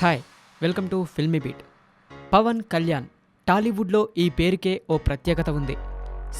Hi welcome to Filmibeat Pawan Kalyan టాలీవుడ్లో ఈ పేరుకే ఓ ప్రత్యేకత ఉంది.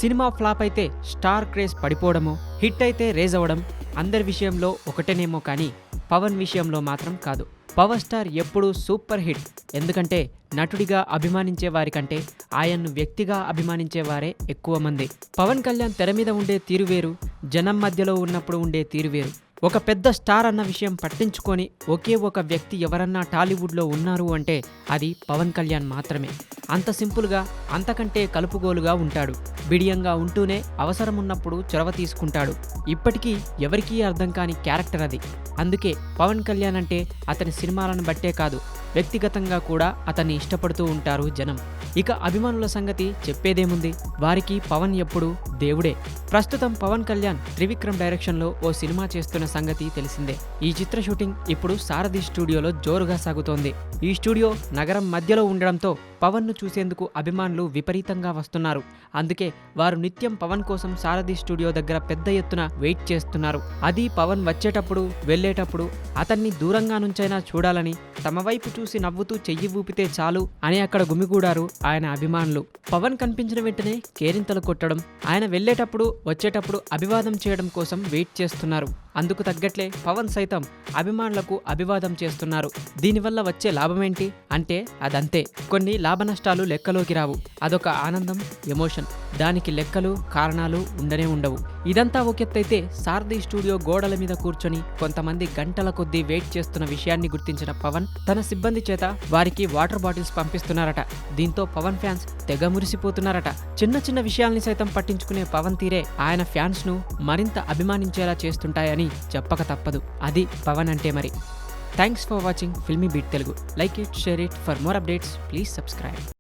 సినిమా ఫ్లాప్ అయితే స్టార్ క్రేజ్ పడిపోవడము హిట్ అయితే రేజ్ అవ్వడం అందరి విషయంలో ఒకటేనేమో కానీ పవన్ విషయంలో మాత్రం కాదు. పవర్ స్టార్ ఎప్పుడూ సూపర్ హిట్. ఎందుకంటే నటుడిగా అభిమానించే వారికంటే ఆయన్ను వ్యక్తిగా అభిమానించే వారే ఎక్కువ మంది. పవన్ కళ్యాణ్ తెర మీద ఉండే తీరు వేరు జనం మధ్యలో ఉన్నప్పుడు ఉండే తీరు వేరు. ఒక పెద్ద స్టార్ అన్న విషయం పట్టించుకొని ఒకే ఒక వ్యక్తి ఎవరన్నా టాలీవుడ్లో ఉన్నారు అంటే అది పవన్ కళ్యాణ్ మాత్రమే. అంత సింపుల్గా అంతకంటే కలుపుగోలుగా ఉంటాడు. బిడియంగా ఉంటూనే అవసరం ఉన్నప్పుడు చొరవ తీసుకుంటాడు. ఇప్పటికీ ఎవరికీ అర్థం కాని క్యారెక్టర్ అది. అందుకే పవన్ కళ్యాణ్ అంటే అతని సినిమాలను బట్టే కాదు వ్యక్తిగతంగా కూడా అతన్ని ఇష్టపడుతూ ఉంటారు జనం. ఇక అభిమానుల సంగతి చెప్పేదేముంది? వారికి పవన్ ఎప్పుడు దేవుడే. ప్రస్తుతం పవన్ కళ్యాణ్ త్రివిక్రమ్ డైరెక్షన్లో ఓ సినిమా చేస్తున్న సంగతి తెలిసిందే. ఈ చిత్ర షూటింగ్ ఇప్పుడు సారథి స్టూడియోలో జోరుగా సాగుతోంది. ఈ స్టూడియో నగరం మధ్యలో ఉండడంతో పవన్ను చూసేందుకు అభిమానులు విపరీతంగా వస్తున్నారు. అందుకే వారు నిత్యం పవన్ కోసం సారథి స్టూడియో దగ్గర పెద్ద ఎత్తున వెయిట్ చేస్తున్నారు. అది పవన్ వచ్చేటప్పుడు వెళ్ళేటప్పుడు అతన్ని దూరంగా నుంచైనా చూడాలని తమ వైపు చూసి నవ్వుతూ చెయ్యి ఊపితే చాలు అని అక్కడ గుమిగూడారు ఆయన అభిమానులు. పవన్ కనిపించిన వెంటనే కేరింతలు కొట్టడం ఆయన వెళ్ళేటప్పుడు వచ్చేటప్పుడు అభివాదం చేయడం కోసం వెయిట్ చేస్తున్నారు. అందుకు తగ్గట్లే పవన్ సైతం అభిమానులకు అభివాదం చేస్తున్నారు. దీనివల్ల వచ్చే లాభమేంటి? అంటే అదంతే. కొన్ని లాభ నష్టాలు లెక్కలోకి రావు. అదొక ఆనందం ఎమోషన్. దానికి లెక్కలు కారణాలు ఉండనే ఉండవు. ఇదంతా ఒక ఎత్తైతే సారథి స్టూడియో గోడల మీద కూర్చొని కొంతమంది గంటల కొద్దీ వెయిట్ చేస్తున్న విషయాన్ని గుర్తించిన పవన్ తన సిబ్బంది చేత వారికి వాటర్ బాటిల్స్ పంపిస్తున్నారట. దీంతో పవన్ ఫ్యాన్స్ తెగ మురిసిపోతున్నారట. చిన్న చిన్న విషయాల్ని సైతం పట్టించుకునే పవన్ తీరే ఆయన ఫ్యాన్స్ను మరింత అభిమానించేలా చేస్తుంటాయని చెప్పక తప్పదు. అది పవన్ అంటే మరి. Thanks for watching Filmibeat Telugu like it share it for more updates please subscribe